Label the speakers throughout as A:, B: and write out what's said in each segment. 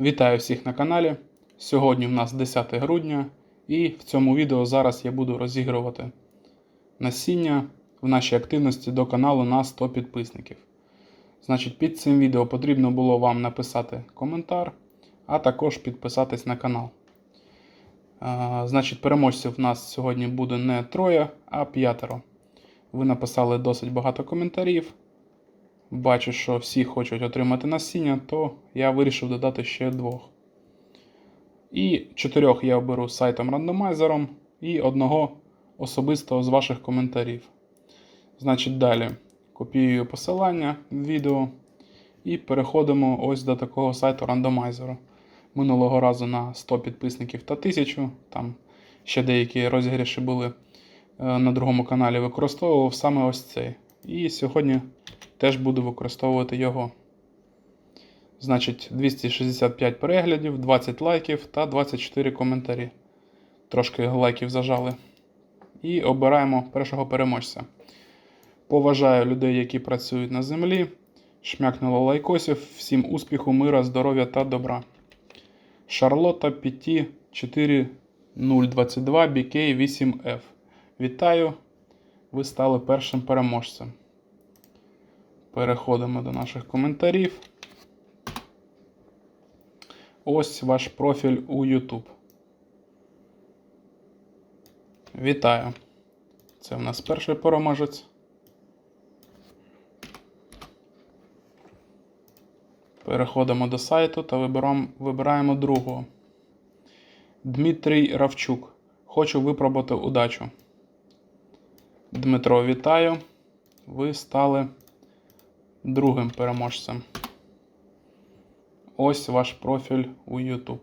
A: Вітаю всіх на каналі. Сьогодні в нас 10 грудня, і в цьому відео зараз я буду розігрувати насіння в нашій активності до каналу на 100 підписників. Значить, під цим відео потрібно було вам написати коментар, а також підписатись на канал. Значить, переможців в нас сьогодні буде не троє, а п'ятеро. Ви написали досить багато коментарів. Бачу, що всі хочуть отримати насіння, то я вирішив додати ще двох. І чотирьох я оберу сайтом рандомайзером і одного особистого з ваших коментарів. Значить, далі копіюю посилання в відео і переходимо ось до такого сайту рандомайзеру. Минулого разу на 100 підписників та 1000. Там ще деякі розігріші були е, на другому каналі. Використовував саме ось цей. І сьогодні теж буду використовувати його. Значить, 265 переглядів, 20 лайків та 24 коментарі. Трошки лайків зажали. І обираємо першого переможця. Поважаю людей, які працюють на землі. Шмякнуло лайкосів. Всім успіху, мира, здоров'я та добра. Шарлотта Піті 4022 BK 8F. Вітаю! Ви стали першим переможцем. Переходимо до наших коментарів. Ось ваш профіль у YouTube. Вітаю! Це в нас перший переможець. Переходимо до сайту та вибираємо, другого. Дмитрій Равчук. Хочу випробувати удачу. Дмитро, вітаю. Ви стали другим переможцем. Ось ваш профіль у YouTube.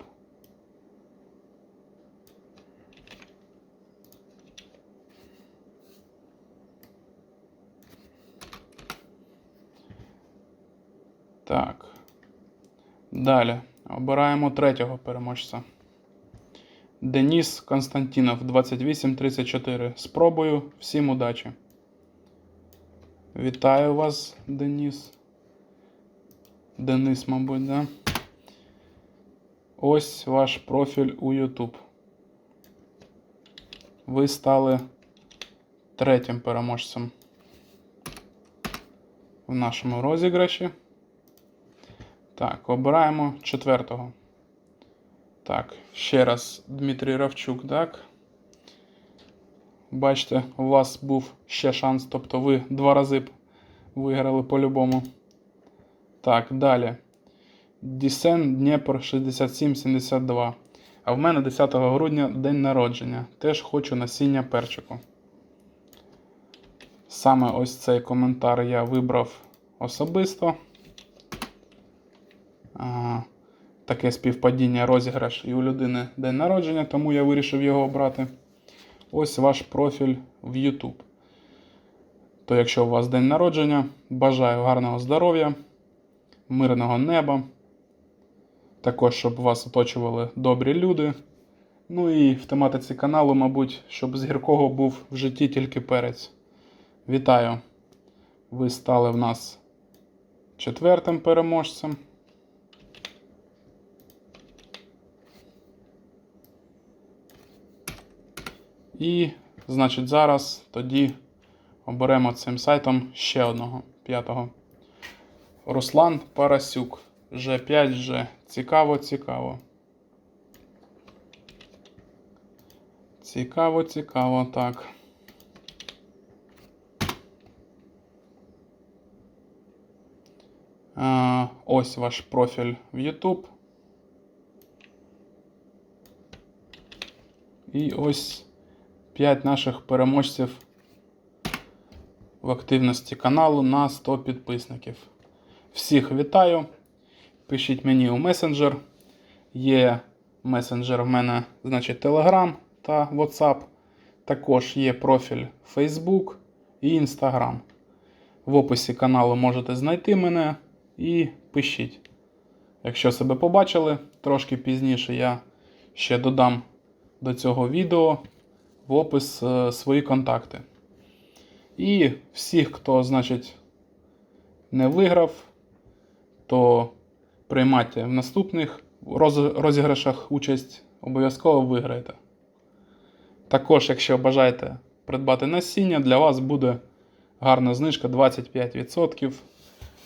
A: Так. Далі обираємо третього переможця. Деніс Константінов 2834. Спробую. Всім удачі. Вітаю вас, Деніс. Денис, мабуть, да? Ось ваш профіль у YouTube. Ви стали третім переможцем в нашому розіграші. Так, обираємо четвертого. Так, ще раз Дмитрій Равчук, так. Бачите, у вас був ще шанс, тобто ви два рази б виграли по-любому. Так, далі. Дісен Дніпр 6772. А в мене 10 грудня день народження. Теж хочу насіння перчику. Саме ось цей коментар я вибрав особисто. А, таке співпадіння розіграш і у людини день народження, тому я вирішив його обрати. Ось ваш профіль в YouTube. То, якщо у вас день народження, бажаю гарного здоров'я, мирного неба. Також, щоб вас оточували добрі люди. Ну і в тематиці каналу, мабуть, щоб з гіркого був в житті тільки перець. Вітаю! Ви стали в нас четвертим переможцем. І, значить, зараз тоді оберемо цим сайтом ще одного п'ятого. Руслан Парасюк. G5G. Цікаво, цікаво. Цікаво, цікаво, так. А, ось ваш профіль в YouTube. І ось 5 наших переможців в активності каналу на 100 підписників. Всіх вітаю! Пишіть мені у месенджер. Є месенджер в мене, значить, Telegram та WhatsApp. Також є профіль Facebook і Instagram. В описі каналу можете знайти мене і пишіть. Якщо себе побачили, трошки пізніше я ще додам до цього відео в опис е, свої контакти. І всіх, хто, значить, не виграв, то приймайте в наступних роз- розіграшах участь обов'язково виграєте. Також, якщо бажаєте придбати насіння, для вас буде гарна знижка 25%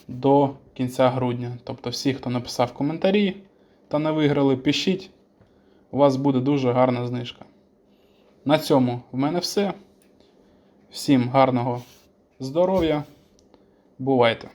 A: до кінця грудня. Тобто, всі, хто написав коментарі та не виграли, пишіть. У вас буде дуже гарна знижка. На цьому в мене все. Всім гарного здоров'я. Бувайте!